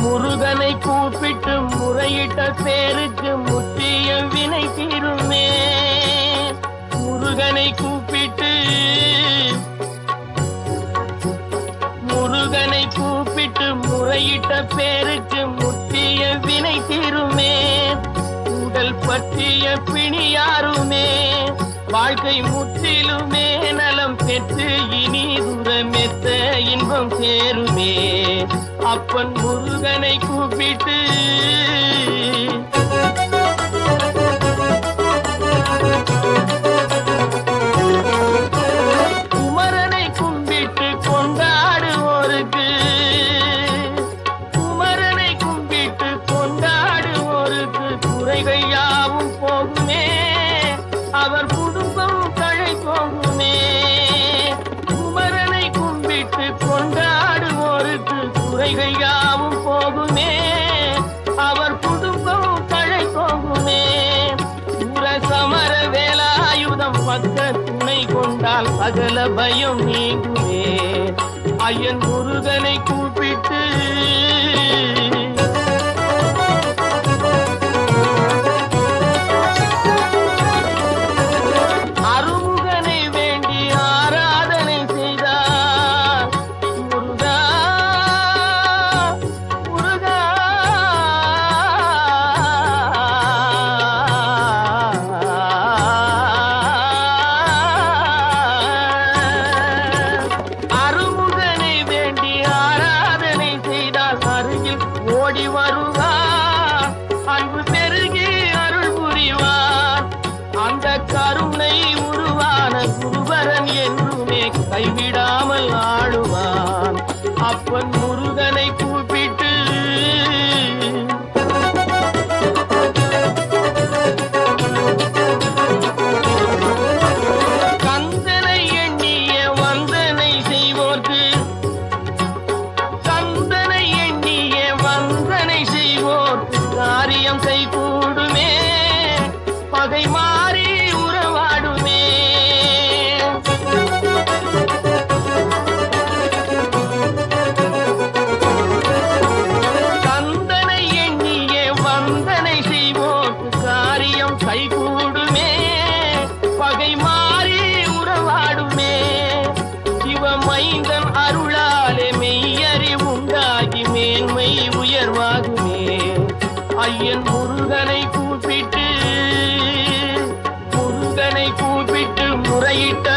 முருகனை கூப்பிட்டு முறையிட்ட பேருக்கு முற்றிய வினை தீருமே. முருகனை கூப்பிட்டு முருகனை கூப்பிட்டு முறையிட்ட பேருக்கு வாழ்க்கை முற்றிலுமே நலம் பெற்று இனி துரமெத்த இன்பம் சேருமே. அப்பன் முருகனை கூப்பிட்டு குறைகள் யாவும் போகுமே. அவர் குடும்பம் பழை போகுமே. புற சமர வேலாயுதம் பக்க துணை கொண்டால் அகல பயம் நீங்குமே. ஐயன் முருகனை கூட உருவான என்றுமே கைவிடாமல் ஆடுவான். அப்பன் முருகனை கூப்பிட்டு கந்தனை எண்ணிய வந்தனை செய்வோர்க்கு கந்தனை எண்ணிய வந்தனை செய்வோர்க்கு காரியம் கைகூடுமே முறையிட்ட